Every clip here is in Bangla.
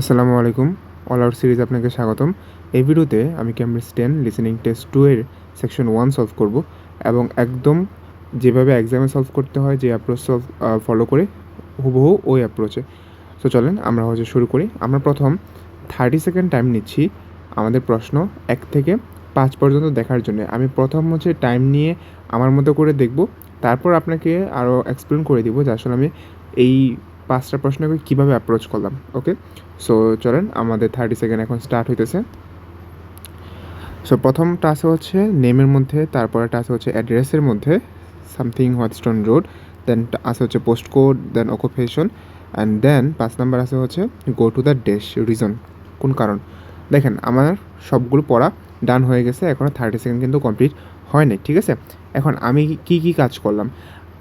আসসালামু আলাইকুম। অল আউট সিরিজ আপনাকে স্বাগতম। এই ভিডিওতে আমি Cambridge ten listening test two এর সেকশন ওয়ান সলভ করব এবং একদম যেভাবে এক্সামে সলভ করতে হয়, যে অ্যাপ্রোচ সলভ ফলো করে হুবহু ওই অ্যাপ্রোচে সো চলেন আমরা হচ্ছে শুরু করি। আমরা প্রথম থার্টি সেকেন্ড টাইম নিচ্ছি আমাদের প্রশ্ন এক থেকে পাঁচ পর্যন্ত দেখার জন্য। আমি প্রথম হচ্ছে টাইম নিয়ে আমার মতো করে দেখব, তারপর আপনাকে আরও এক্সপ্লেন করে দিব যে আসলে আমি এই পাঁচটা প্রশ্নকে কীভাবে অ্যাপ্রোচ করলাম ওকে সো চলেন, আমাদের থার্টি সেকেন্ড এখন স্টার্ট হইতেছে। সো প্রথমটা আছে হচ্ছে নেমের মধ্যে তারপরেটা আছে হচ্ছে অ্যাড্রেসের মধ্যে সামথিং হোয়াটস্টোন রোড দেন আছে হচ্ছে post code then occupation and then পাঁচ নাম্বার আছে হচ্ছে go to the dash reason কোন কারণ? দেখেন, আমার সবগুলো পড়া ডান হয়ে গেছে এখনও থার্টি সেকেন্ড কিন্তু কমপ্লিট হয়নি ঠিক আছে? এখন আমি কি কি কাজ করলাম?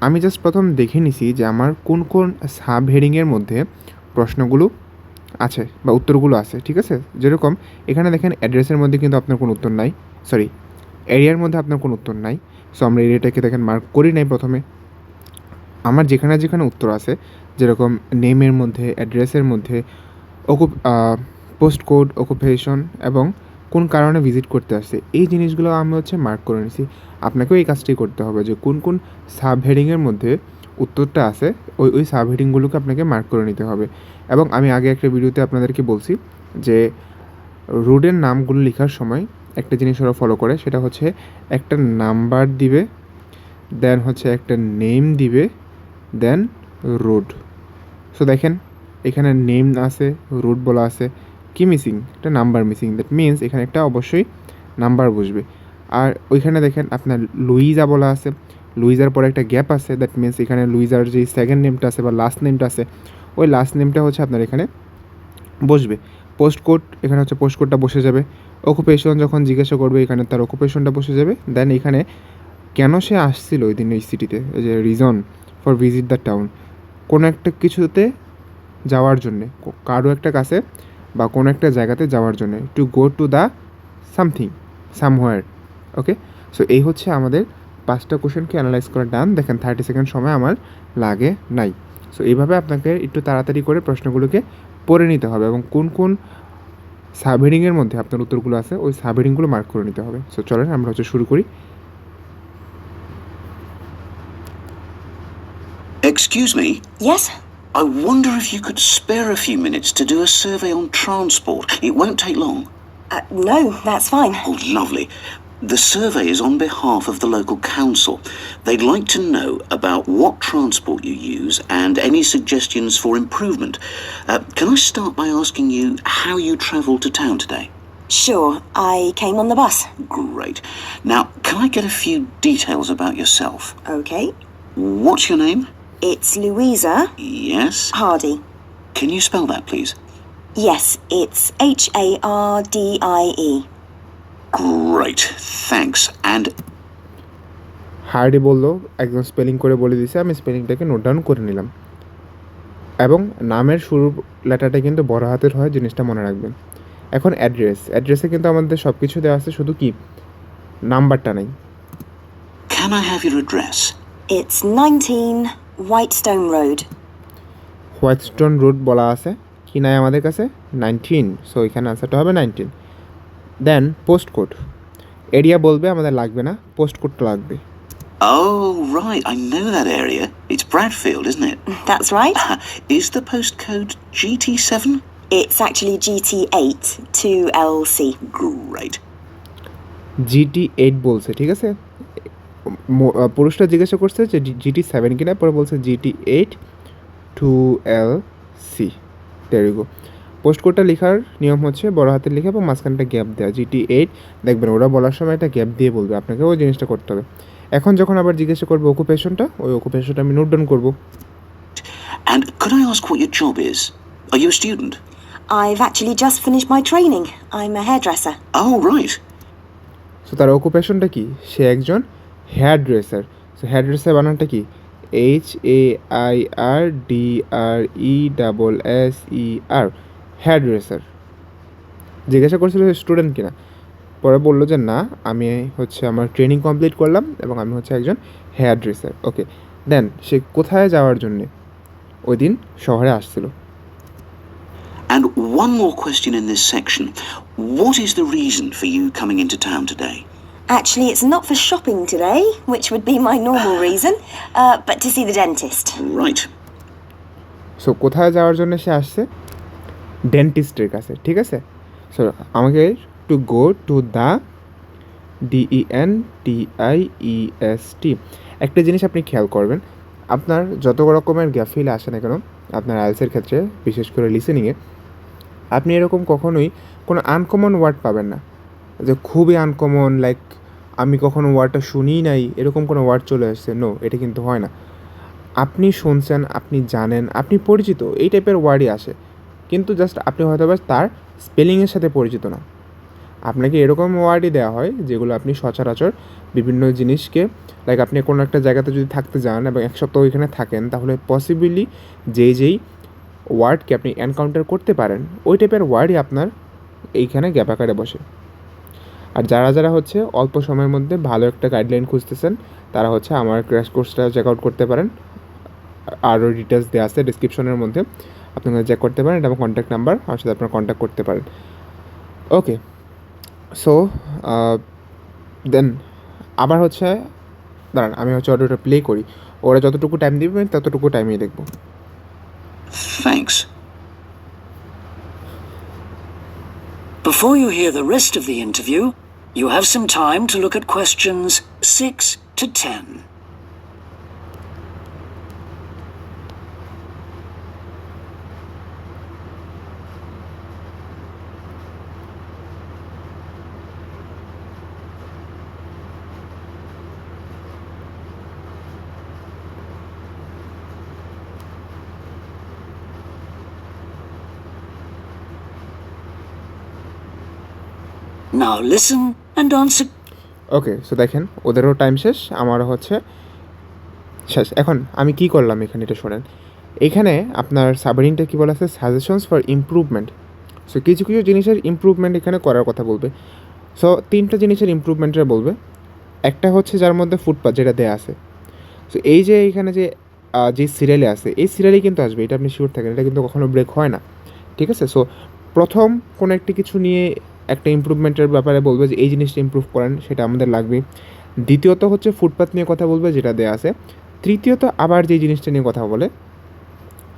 আমি জাস্ট প্রথম দেখে নিছি যে আমার কোন কোন সাব হেডিংয়ের মধ্যে প্রশ্নগুলো আছে বা উত্তরগুলো আছে, ঠিক আছে? যেরকম এখানে দেখেন অ্যাড্রেসের মধ্যে কিন্তু আপনার কোনো উত্তর নাই সরি এরিয়ার মধ্যে আপনার কোনো উত্তর নাই সো আমরা এরিয়াটাকে দেখেন মার্ক করি নাই প্রথমে। আমার যেখানে যেখানে উত্তর আছে, যেরকম নেমের মধ্যে অ্যাড্রেসের মধ্যে অকুপ পোস্ট কোড অকুপেশন এবং কোন কারণে ভিজিট করতে আসছে, এই জিনিসগুলো আমি হচ্ছে মার্ক করে নিছি। আপনাকেও এই কাজটি করতে হবে যে কোন কোন সাব হেডিংয়ের মধ্যে উত্তরটা আছে, ওই ওই সাব হেডিংগুলোকে আপনাকে মার্ক করে নিতে হবে। এবং আমি আগে একটা ভিডিওতে আপনাদেরকে বলছি যে রোডের নামগুলো লেখার সময় একটা জিনিস ওরা ফলো করে, সেটা হচ্ছে একটা নাম্বার দিবে দেন হচ্ছে একটা নেম দিবে দেন রোড সো দেখেন, এখানে নেম আছে রোড বলা আছে কি মিসিং একটা নাম্বার মিসিং দ্যাট মিনস এখানে একটা অবশ্যই নাম্বার বসবে। আর ওইখানে দেখেন আপনার লুইজা বলা আছে। লুইজার পরে একটা গ্যাপ আছে। দ্যাট মিনস এখানে লুইজার যে সেকেন্ড নেমটা আছে বা লাস্ট নেমটা আছে, ওই লাস্ট নেমটা হচ্ছে আপনার এখানে বসবে। পোস্ট কোড এখানে হচ্ছে পোস্ট কোডটা বসে যাবে। অকুপেশন যখন জিজ্ঞাসা করবে, এখানে তার অকুপেশনটা বসে যাবে। দেন এখানে কেন সে আসছিল ওই দিন এই সিটিতে যে reason for visit the town কোনো একটা কিছুতে যাওয়ার জন্যে, কারও একটা কাছে বা কোনো একটা জায়গাতে যাওয়ার জন্য to go to the something somewhere okay so এই হচ্ছে আমাদের পাঁচটা কোশ্চেনকে অ্যানালাইজ করা ডান দেখেন থার্টি সেকেন্ড সময় আমার লাগে নাই। সো এইভাবে আপনাকে একটু তাড়াতাড়ি করে প্রশ্নগুলোকে পড়ে নিতে হবে এবং কোন কোন সাবহেডিংয়ের মধ্যে আপনার উত্তরগুলো আছে ওই সাবহেডিংগুলো মার্ক করে নিতে হবে। সো চলেন আমরা হচ্ছে শুরু করি। Excuse me, Yes? I wonder if you could spare a few minutes to do a survey on transport. It won't take long. Uh, no, that's fine. Oh, lovely. The survey is on behalf of the local council. They'd like to know about what transport you use and any suggestions for improvement. Uh, can I start by asking you how you travelled to town today? Sure, I came on the bus. Great. Now, can I get a few details about yourself? Okay. What's your name? It's Louisa Yes. Hardy. Can you spell that, please? Yes, it's H A R D I E. Great. Thanks. And Hardy বলল একদম স্পেলিং করে বলে দিছে আমি স্পেলিংটাকে নোট ডাউন করে নিলাম এবং নামের শুরু লেটারটা কিন্তু বড় হাতের হয় জিনিসটা মনে রাখবেন এখন অ্যাড্রেস অ্যাড্রেসে কিন্তু আমাদের সব কিছু দেওয়া আছে শুধু কি নাম্বারটা নাই can I have your address? It's 19 Whitestone Road. হোয়াইটস্টোন root বলা আছে কি নাই আমাদের কাছে নাইনটিন সো এখানে আনসারটা হবে nineteen then post code area বলবে আমাদের লাগবে না পোস্ট কোডটা লাগবে Oh, right. I know that area. It's Bradfield, isn't it? That's right. Is the postcode GT7? It's actually GT8 2LC. Great. G T বলছে ঠিক আছে ম- আহ, পুরুষটা জিজ্ঞাসা করছে যে জিটি সেভেন কিনা পরে বলছে GT eight two L C তেরিগো post কোডটা লেখার নিয়ম হচ্ছে বড় হাতের লেখা এবং মাঝখানটা গ্যাপ দেওয়া জিটি এইট দেখবেন ওরা বলার সময় একটা গ্যাপ দিয়ে বলবে আপনাকে ওই জিনিসটা করতে হবে এখন যখন আবার জিজ্ঞাসা করব অকুপেশনটা ওই অকুপেশনটা আমি নোট ডাউন করব And could I ask what your job is? Are you a student? I've actually just finished my training. I'm a hairdresser. Oh, right. So তার অকুপেশনটা কি সে একজন hairdresser so hairdresser বানানটা কি? H A I R D R E double S E R hairdresser জিজ্ঞাসা করছিল স্টুডেন্ট কিনা। পরে বলল যে, না, আমি হচ্ছে আমার ট্রেনিং কমপ্লিট করলাম এবং আমি হচ্ছে একজন হেয়ার ড্রেসার ওকে দেন সে কোথায় যাওয়ার জন্যে? ওই দিন শহরে আসছিল। And one more question in this section. What is the reason for you coming into town today? Actually, it's not for shopping today, which would be my normal reason, uh, but to see the dentist. Right. So কোথায় যাওয়ার জন্য সে আসছে ডেন্টিস্টের কাছে ঠিক আছে সো আমাকে to go to the D E N T I E S T একটা জিনিস আপনি খেয়াল করবেন আপনার যত রকমের গ্যাফিল আসে না কেন আপনার আইএলসের ক্ষেত্রে বিশেষ করে লিসেনিংয়ে আপনি এরকম কখনোই কোনো আনকমন ওয়ার্ড পাবেন না যে খুবই আনকমন লাইক আমি কখনো ওয়ার্ডটা শুনিই নাই, এরকম কোনো ওয়ার্ড চলে আসছে নো এটা কিন্তু হয় না। আপনি শুনছেন, আপনি জানেন, আপনি পরিচিত, এই টাইপের ওয়ার্ডই আসে। কিন্তু জাস্ট আপনি হয়তো বা তার স্পেলিংয়ের সাথে পরিচিত না। আপনাকে এরকম ওয়ার্ডই দেওয়া হয়, যেগুলো আপনি সচরাচর বিভিন্ন জিনিসকে লাইক আপনি কোনো একটা জায়গাতে যদি থাকতে যান এবং এক সপ্তাহ ওইখানে থাকেন, তাহলে পসিবলি যেই যেই ওয়ার্ডকে আপনি এনকাউন্টার করতে পারেন, ওই টাইপের ওয়ার্ডই আপনার এইখানে গ্যাপ আকারে বসে। আর যারা যারা হচ্ছে অল্প সময়ের মধ্যে ভালো একটা গাইডলাইন খুঁজতেছেন তারা হচ্ছে আমার ক্র্যাশ কোর্সটা চেক আউট করতে পারেন। আরও ডিটেলস দেওয়া আছে ডিসক্রিপশনের মধ্যে। আপনারা চেক করতে পারেন এবং কন্ট্যাক্ট নাম্বার আমার সাথে আপনারা কন্ট্যাক্ট করতে পারেন। ওকে সো দেন আবার হচ্ছে দাঁড়ান আমি হচ্ছে অডিওটা প্লে করি। ওরা যতটুকু টাইম দিবে আমি ততটুকু টাইমেই দেখব। Thanks. Before you hear the rest of the interview, you have some time to look at questions 6 to 10. Now listen and answer okay so দেখেন, ওদেরও টাইম শেষ, আমারও হচ্ছে শেষ। এখন, আমি কি করলাম এখানে, এটা শোনেন। এখানে আপনার সাবরিনটা কী বলা আছে? সাজেশনস ফর ইমপ্রুভমেন্ট সো কিছু কিছু জিনিসের ইমপ্রুভমেন্ট এখানে করার কথা বলবে। সো তিনটা জিনিসের ইমপ্রুভমেন্টের বলবে। একটা হচ্ছে যার মধ্যে ফুটপাথ যেটা দেয়া আছে। সো এই যে এখানে যে যে সিরিয়ালে আছে, এই সিরিয়ালেই কিন্তু আসবে, এটা আপনি শিওর থাকেন, এটা কিন্তু কখনো ব্রেক হয় না। ঠিক আছে? সো প্রথম কোনো একটি কিছু নিয়ে একটা ইমপ্রুভমেন্টের ব্যাপারে বলবে যে, এই জিনিসটা ইমপ্রুভ করেন, সেটা আমাদের লাগবে দ্বিতীয়ত হচ্ছে ফুটপাথ নিয়ে কথা বলবে, যেটা দেয়া আছে। তৃতীয়ত আবার যে জিনিসটা নিয়ে কথা বলে,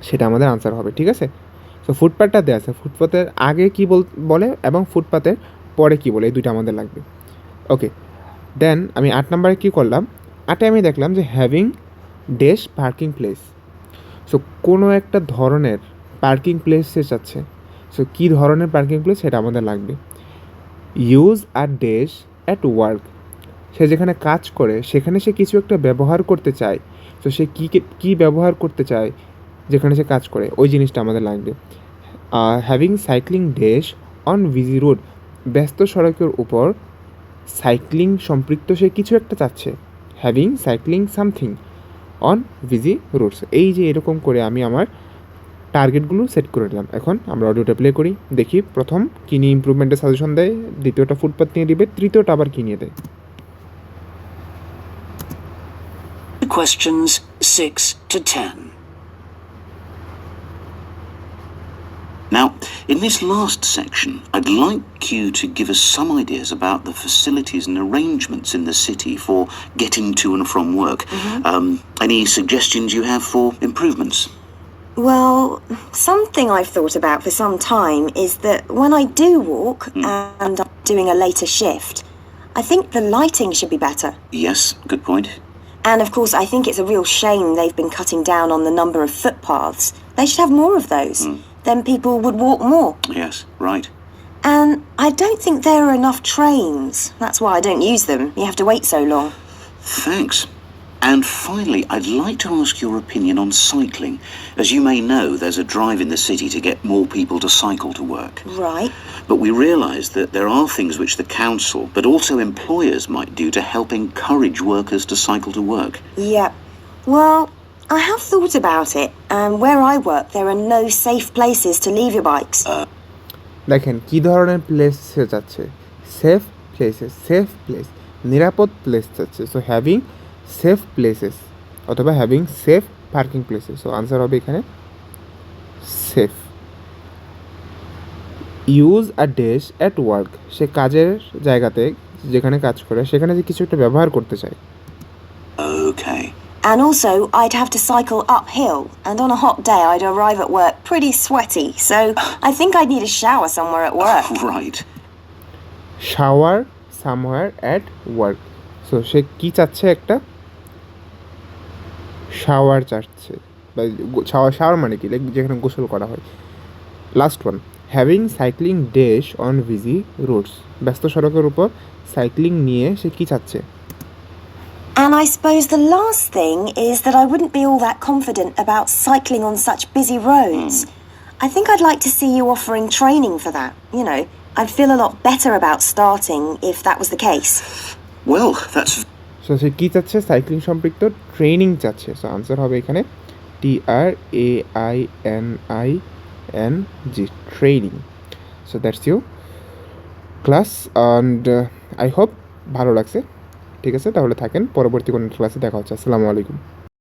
সেটা আমাদের আনসার হবে, ঠিক আছে? সো ফুটপাথটা দেওয়া আছে। ফুটপাথের আগে কি বল, বলে এবং ফুটপাথের পরে কি বলে, এই দুইটা আমাদের লাগবে। ওকে দেন আমি আট নম্বরে কী করলাম? আটে আমি দেখলাম যে having dash parking place so কোনো একটা ধরনের পার্কিং প্লেস চাচ্ছে সো কী ধরনের পার্কিং প্লেস সেটা আমাদের লাগবে। ইউজ আর ডেশ অ্যাট ওয়ার্ক সে যেখানে কাজ করে, সেখানে সে কিছু একটা ব্যবহার করতে চায়। তো সে কী কী ব্যবহার করতে চায়, যেখানে সে কাজ করে, ওই জিনিসটা আমাদের লাগবে। Having cycling dash on busy road ব্যস্ত সড়কের উপর সাইক্লিং সম্পৃক্ত সে কিছু একটা চাচ্ছে। Having cycling something on busy roads এই যে এরকম করে আমি আমার টার্গেটগুলো সেট করে নিলাম এখন আমরা অডিওটা প্লে করি দেখি প্রথম কী নিয়ে ইম্প্রুভমেন্টের সাজেশন দেয় দ্বিতীয়টা ফুটপাথ নিয়ে দিবে তৃতীয়টা আবার কী নিয়ে দেয় questions 6 to 10. Now, in this last section, I'd like you to give us some ideas about the facilities and arrangements in the city for getting to and from work. Um, any suggestions you have for improvements? Well, something I've thought about for some time is that when I do walk hmm. and I'm doing a later shift, I think the lighting should be better. Yes, good point. And of course, I think it's a real shame they've been cutting down on the number of footpaths. They should have more of those. Hmm. Then people would walk more. Yes, right. And I don't think there are enough trains. That's why I don't use them. You have to wait so long. Thanks. And finally, I'd like to ask your opinion on cycling. As you may know, there's a drive in the city to get more people to cycle to work. Right. But we realise that there are things which the council, but also employers, might do to help encourage workers to cycle to work. Yep. Well, I have thought about it, and where I work, there are no safe places to leave your bikes. দেখেন কী ধরনের প্লেস সে চাচ্ছে সেফ প্লেসেস সেফ প্লেস নিরাপদ প্লেস চাচ্ছে সো হ্যাভিং সেফ প্লেসেস অথবা having safe parking places so answer হবে এখানে safe use a dash at work সে কাজের জায়গাতে যেখানে কাজ করে সেখানে যে কিছু একটা ব্যবহার করতে চায় Okay. And also, I'd have to cycle uphill, and on a hot day, I'd arrive at work pretty sweaty, so I think I'd need a shower somewhere at work. Right. Shower somewhere at work so সে কী চাচ্ছে একটা শাওয়ার চাচ্ছে বা শাওয়ার শাওয়ার মানে কি লাইক যেখানে গোসল করা হয় last one having cycling dash on busy roads ব্যস্ত সড়কের উপর সাইক্লিং নিয়ে সে কী চাচ্ছে And I suppose the last thing is that I wouldn't be all that confident about cycling on such busy roads. I think I'd like to see you offering training for that. You know, I'd feel a lot better about starting if that was the case. Well, that's so সে কী চাচ্ছে? সাইক্লিং সম্পৃক্ত ট্রেনিং চাচ্ছে। সো আনসার হবে এখানে T R A I N I N G training so that's you class and I hope ভালো লাগছে। ঠিক আছে? তাহলে থাকেন। পরবর্তী কোনো ক্লাসে দেখা হচ্ছে। আসসালামু আলাইকুম।